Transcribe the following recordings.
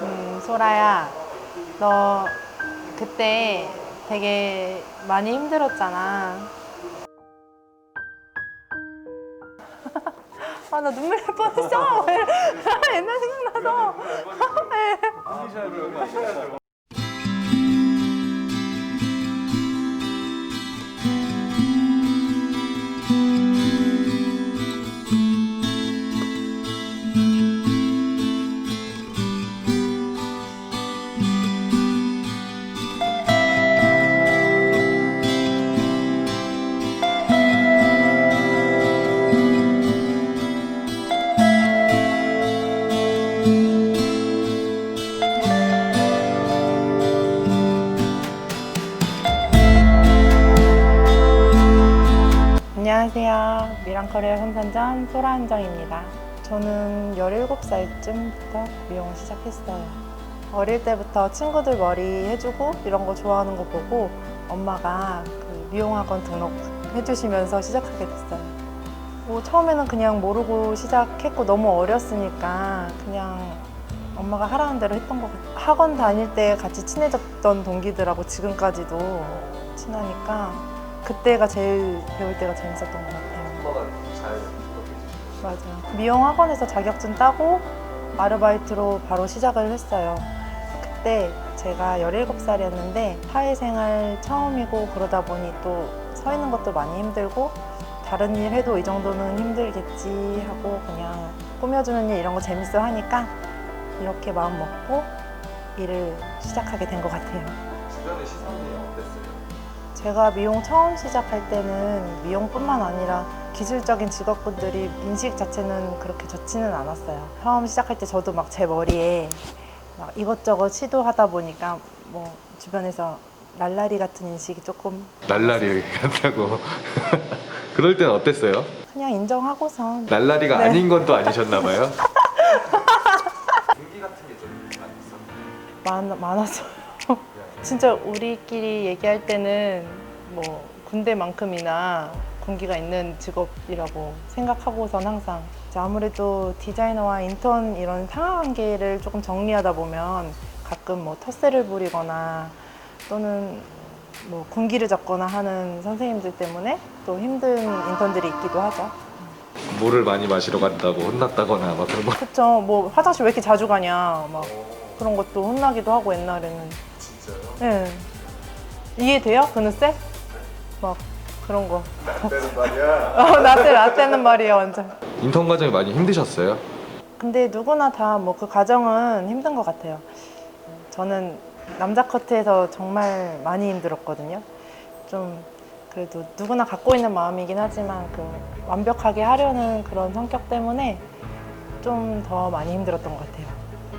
음, 소라야, 너 그때 되게 많이 힘들었잖아. 아, 나 눈물 날 뻔했어. 옛날 생각나서. 안녕하세요. 미랑커리어 선산점 소라한정입니다. 저는 17살쯤부터 미용을 시작했어요. 어릴 때부터 친구들 머리 해주고 이런 거 좋아하는 거 보고 엄마가 그 미용학원 등록해주시면서 시작하게 됐어요. 뭐 처음에는 그냥 모르고 시작했고 너무 어렸으니까 그냥 엄마가 하라는 대로 했던 것 같아요. 학원 다닐 때 같이 친해졌던 동기들하고 지금까지도 친하니까 그때가 제일 배울 때가 재밌었던 것 같아요. 엄마가 잘 해주시고 맞아요. 미용 학원에서 자격증 따고 아르바이트로 바로 시작을 했어요. 그때 제가 17살이었는데 사회생활 처음이고 그러다 보니 또 서 있는 것도 많이 힘들고 다른 일 해도 이 정도는 힘들겠지 하고 그냥 꾸며주는 일 이런 거 재밌어 하니까 이렇게 마음 먹고 일을 시작하게 된 것 같아요. 주변의 시선이 어땠어요? 제가 미용 처음 시작할 때는 미용뿐만 아니라 기술적인 직업군들이 인식 자체는 그렇게 좋지는 않았어요. 처음 시작할 때 저도 막 제 머리에 막 이것저것 시도하다 보니까 뭐 주변에서 랄라리 같은 인식이 조금 날라리 같다고. 그럴 땐 어땠어요? 그냥 인정하고선 날라리가 네. 아닌 건 또 아니셨나 봐요. 분기 같은 게좀 많이 있었나요? 많, 많았어요. 진짜 우리끼리 얘기할 때는 뭐 군대만큼이나 군기가 있는 직업이라고 생각하고선 항상 아무래도 디자이너와 인턴 이런 상하관계를 조금 정리하다 보면 가끔 뭐 텃세를 부리거나 또는 뭐 군기를 잡거나 하는 선생님들 때문에 또 힘든 인턴들이 있기도 하죠. 물을 많이 마시러 간다고 혼났다거나 막 그런 거. 그쵸. 뭐 화장실 왜 이렇게 자주 가냐. 막 그런 것도 혼나기도 하고 옛날에는. 예. 이해돼요? 그 느새? 막 그런 거. 되는 말이야 어, 나때 나때는 말이에요, 완전. 인턴 과정이 많이 힘드셨어요? 근데 누구나 다 뭐 그 과정은 힘든 것 같아요. 저는 남자 커트에서 정말 많이 힘들었거든요. 좀 그래도 누구나 갖고 있는 마음이긴 하지만 그 완벽하게 하려는 그런 성격 때문에 좀 더 많이 힘들었던 것 같아요.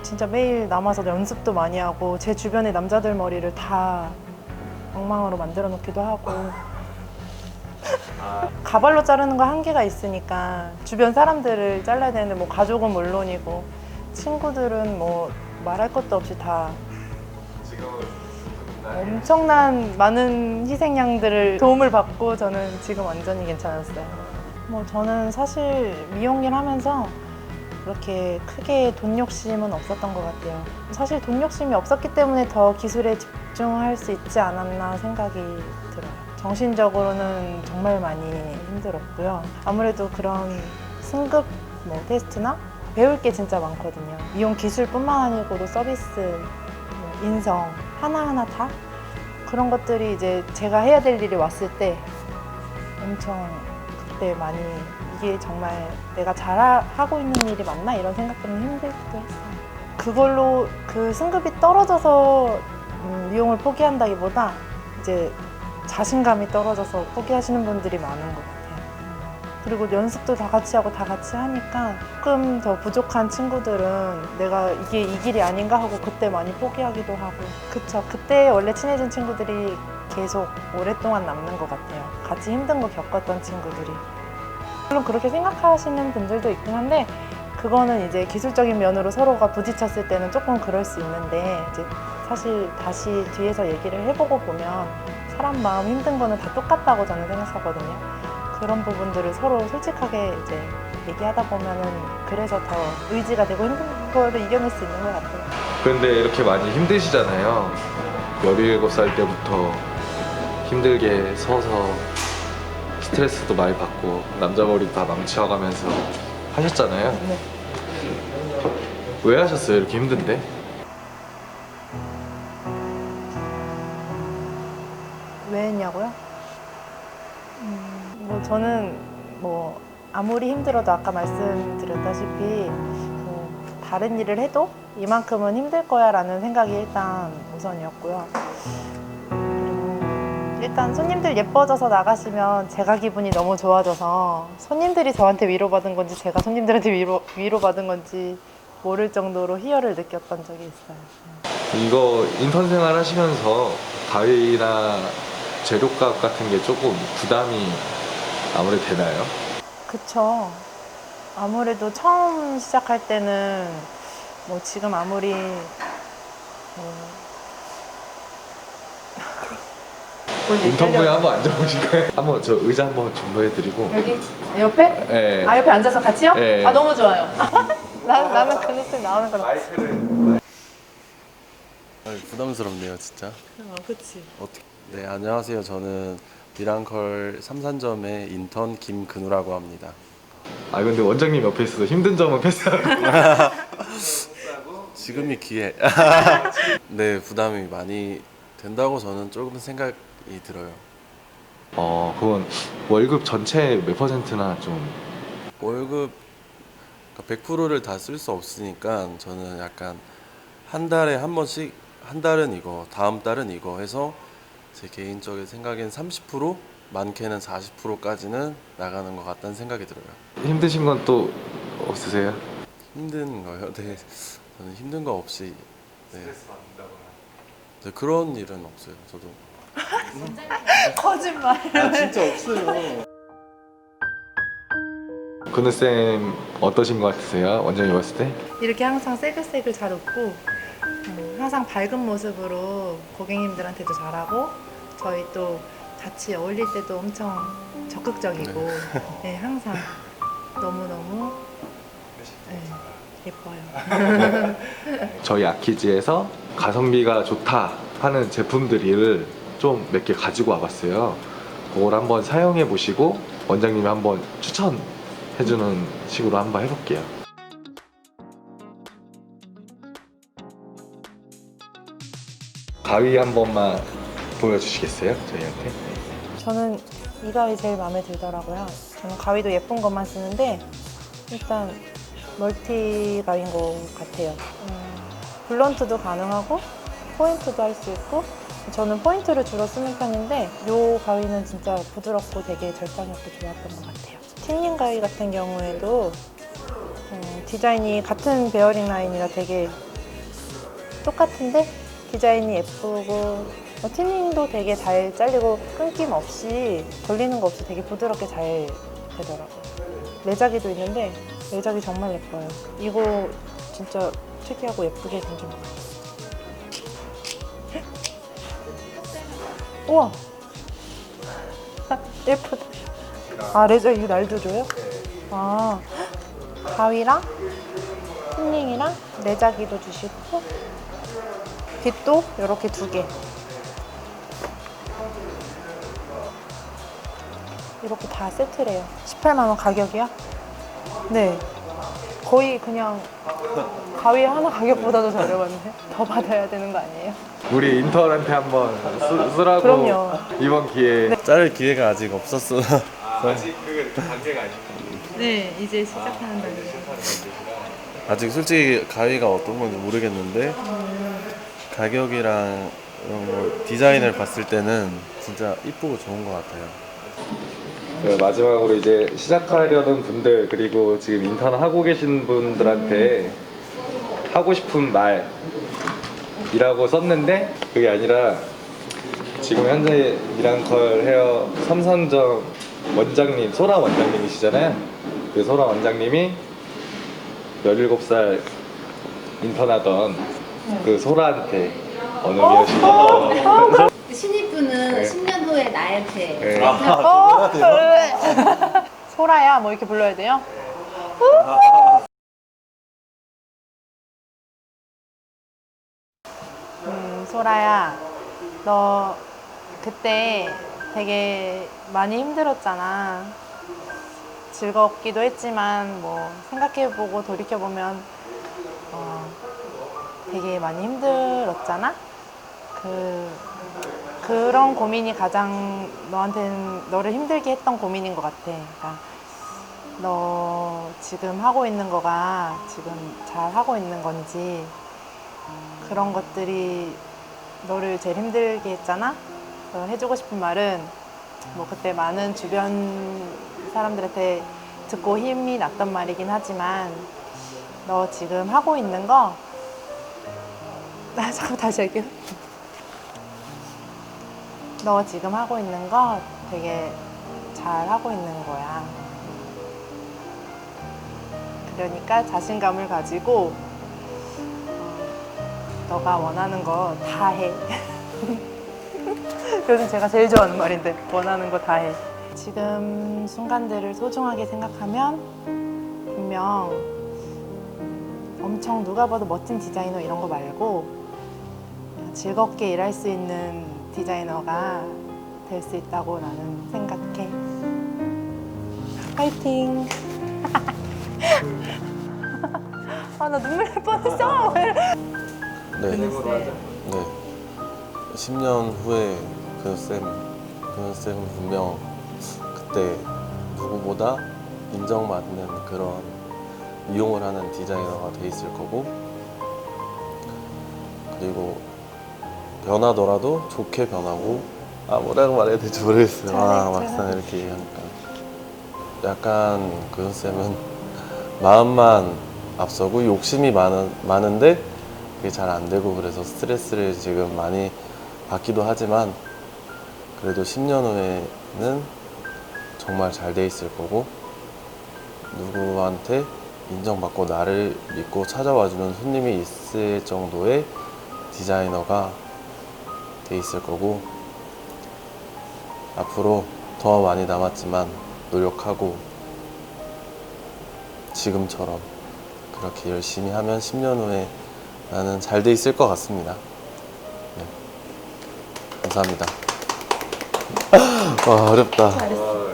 진짜 매일 남아서 연습도 많이 하고 제 주변의 남자들 머리를 다 엉망으로 만들어 놓기도 하고 아 가발로 자르는 거 한계가 있으니까 주변 사람들을 잘라야 되는데 뭐 가족은 물론이고 친구들은 뭐 말할 것도 없이 다 지금은 어, 엄청난 많은 희생양들을 도움을 받고 저는 지금 완전히 괜찮았어요. 뭐 저는 사실 미용일 하면서 그렇게 크게 돈 욕심은 없었던 것 같아요. 사실 돈 욕심이 없었기 때문에 더 기술에 집중할 수 있지 않았나 생각이 들어요. 정신적으로는 정말 많이 힘들었고요. 아무래도 그런 승급 뭐 테스트나 배울 게 진짜 많거든요. 미용 기술뿐만 아니고도 서비스, 뭐 인성 하나하나 다 그런 것들이 이제 제가 해야 될 일이 왔을 때 엄청 그때 많이 이게 정말 내가 잘하고 있는 일이 맞나? 이런 생각 때문에 힘들기도 했어요. 그걸로 그 승급이 떨어져서 음, 미용을 포기한다기보다 이제 자신감이 떨어져서 포기하시는 분들이 많은 것 같아요. 그리고 연습도 다 같이 하고 다 같이 하니까 조금 더 부족한 친구들은 내가 이게 이 길이 아닌가 하고 그때 많이 포기하기도 하고. 그쵸. 그때 원래 친해진 친구들이 계속 오랫동안 남는 것 같아요. 같이 힘든 거 겪었던 친구들이 물론 그렇게 생각하시는 분들도 있긴 한데 그거는 이제 기술적인 면으로 서로가 부딪혔을 때는 조금 그럴 수 있는데 이제 사실 다시 뒤에서 얘기를 해보고 보면 사람 마음 힘든 거는 다 똑같다고 저는 생각하거든요. 그런 부분들을 서로 솔직하게 이제 얘기하다 보면은 그래서 더 의지가 되고 힘든 거를 이겨낼 수 있는 것 같아요. 근데 이렇게 많이 힘드시잖아요. 17살 때부터 힘들게 서서 스트레스도 많이 받고 남자 머리 다 망치워가면서 하셨잖아요. 네. 왜 하셨어요? 이렇게 힘든데? 왜 했냐고요? 음, 뭐 저는 뭐 아무리 힘들어도 아까 말씀드렸다시피 뭐 다른 일을 해도 이만큼은 힘들 거야라는 생각이 일단 우선이었고요. 일단 손님들 예뻐져서 나가시면 제가 기분이 너무 좋아져서 손님들이 저한테 위로받은 건지 제가 손님들한테 위로, 위로받은 건지 모를 정도로 희열을 느꼈던 적이 있어요. 이거 인턴 생활 하시면서 가위나 재료값 같은 게 조금 부담이 아무래도 되나요? 그쵸. 아무래도 처음 시작할 때는 뭐 지금 아무리 뭐 인턴부에 한번 앉아보실까요? 한번 저 의자 한번 준비해드리고 여기 옆에? 네. 아 옆에 앉아서 같이요? 네. 아 너무 좋아요. 나, 나는 그 느낌 나오는 거라. 마이크를 아, 부담스럽네요, 진짜. 어, 그치. 어떻게? 네, 안녕하세요. 저는 미랑컬 삼산점의 인턴 김근우라고 합니다. 아 근데 원장님 옆에 있어서 힘든 점은 패스하고 지금이 기회. 네, 부담이 많이 된다고 저는 조금 생각이 들어요. 어 그건 월급 전체 몇 퍼센트나 좀 월급 100%를 다 쓸 수 없으니까 저는 약간 한 달에 한 번씩 한 달은 이거, 다음 달은 이거 해서 제 개인적인 생각엔 30% 많게는 40%까지는 나가는 것 같다는 생각이 들어요. 힘드신 건 또 없으세요? 힘든 거요? 네, 저는 힘든 거 없이 네, 스트레스 받는다거나 네, 그런 일은 없어요. 저도 거짓말. 진짜 없어요. 근우 쌤 어떠신 것 같으세요? 원장님 봤을 때? 이렇게 항상 새글새글 잘 웃고 음, 항상 밝은 모습으로 고객님들한테도 잘하고 저희 또 같이 어울릴 때도 엄청 적극적이고 네, 항상 너무너무 네, 예뻐요. 저희 아키즈에서 가성비가 좋다 하는 제품들을 좀 몇 개 가지고 와봤어요. 그걸 한번 사용해 보시고 원장님이 한번 추천해주는 식으로 한번 해볼게요. 가위 한 번만 보여주시겠어요? 저희한테? 저는 이 가위 제일 마음에 들더라고요. 저는 가위도 예쁜 것만 쓰는데 일단 멀티 가위인 것 같아요. 음, 블런트도 가능하고 포인트도 할 수 있고 저는 포인트를 주로 쓰는 편인데 이 가위는 진짜 부드럽고 되게 절단력도 좋았던 것 같아요. 틴닝 가위 같은 경우에도 어, 디자인이 같은 베어링 라인이라 되게 똑같은데 디자인이 예쁘고 어, 튜닝도 되게 잘 잘리고 끊김 없이 걸리는 거 없이 되게 부드럽게 잘 되더라고요. 매자기도 있는데 매자기 정말 예뻐요. 이거 진짜 특이하고 예쁘게 생긴 것 같아요. 우와! 예쁘다. 아, 레저 이거 날도 줘요? 아, 가위랑 튜닝이랑 내자기도 주시고 빗도 이렇게 두 개. 이렇게 다 세트래요. 18만 원 가격이요? 네. 거의 그냥 가위 하나 가격보다도 저렴한데 더 받아야 되는 거 아니에요? 우리 인턴한테 한번 쓰, 쓰라고 그럼요. 이번 기회에 자를 기회가 아직 없었어. 아, 아직 그 단계가 아니고 네, 이제 시작하는 단계. 아직 솔직히 가위가 어떤 건지 모르겠는데 가격이랑 이런 거 디자인을 봤을 때는 진짜 이쁘고 좋은 것 같아요. 네, 마지막으로 이제 시작하려는 분들 그리고 지금 인턴 하고 계신 분들한테 하고 싶은 말이라고 썼는데 그게 아니라 지금 현재 미랑컬 헤어 삼선점 원장님 소라 원장님이시잖아요. 그 소라 원장님이 17살 인턴하던 그 소라한테 어느 미여시고 신입분은 네. 10년 후에 나한테 네. 어, 그래. 소라야 뭐 이렇게 불러야 돼요? 소라야, 너 그때 되게 많이 힘들었잖아. 즐겁기도 했지만, 뭐, 생각해보고 돌이켜보면, 어, 되게 많이 힘들었잖아? 그, 그런 고민이 가장 너한테는, 너를 힘들게 했던 고민인 것 같아. 그러니까, 너 지금 하고 있는 거가 지금 잘 하고 있는 건지, 그런 것들이 너를 제일 힘들게 했잖아? 해주고 싶은 말은 뭐 그때 많은 주변 사람들한테 듣고 힘이 났던 말이긴 하지만 너 지금 하고 있는 거 나 잠깐 다시 할게요. 너 지금 하고 있는 거 되게 잘 하고 있는 거야. 그러니까 자신감을 가지고 너가 원하는 거 다 해. 요즘 제가 제일 좋아하는 말인데 원하는 거 다 해. 지금 순간들을 소중하게 생각하면 분명 음, 엄청 누가 봐도 멋진 디자이너 이런 거 말고 즐겁게 일할 수 있는 디자이너가 될 수 있다고 나는 생각해. 파이팅! 아, 나 눈물 날 뻔했어! 네. 네. 네. 10년 후에 근쌤, 근쌤은 분명 그때 누구보다 인정받는 그런 이용을 하는 디자이너가 돼 있을 거고 그리고 변하더라도 좋게 변하고 아 뭐라고 말해야 될지 모르겠어요. 아, 잘해, 막상 잘해. 이렇게 얘기하니까 약간 근쌤은 마음만 앞서고 욕심이 많은, 많은데 그게 잘 안 되고 그래서 스트레스를 지금 많이 받기도 하지만 그래도 10년 후에는 정말 잘 돼 있을 거고 누구한테 인정받고 나를 믿고 찾아와 주는 손님이 있을 정도의 디자이너가 돼 있을 거고 앞으로 더 많이 남았지만 노력하고 지금처럼 그렇게 열심히 하면 10년 후에 나는 잘 돼 있을 것 같습니다. 네. 감사합니다. 와, 어렵다.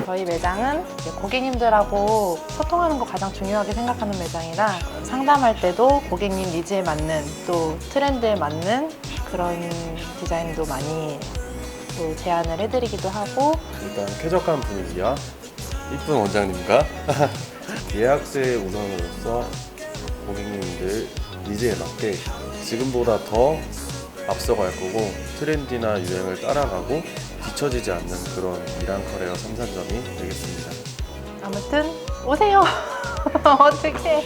저희 매장은 이제 고객님들하고 소통하는 거 가장 중요하게 생각하는 매장이라 상담할 때도 고객님 니즈에 맞는 또 트렌드에 맞는 그런 디자인도 많이 또 제안을 해드리기도 하고 일단 쾌적한 분위기와 이쁜 원장님과 예약제 우선으로서 고객님들 니즈에 맞게 지금보다 더 앞서갈 거고 트렌디나 유행을 따라가고 뒤처지지 않는 그런 미란 커레어 3산점이 되겠습니다. 아무튼 오세요 어떻게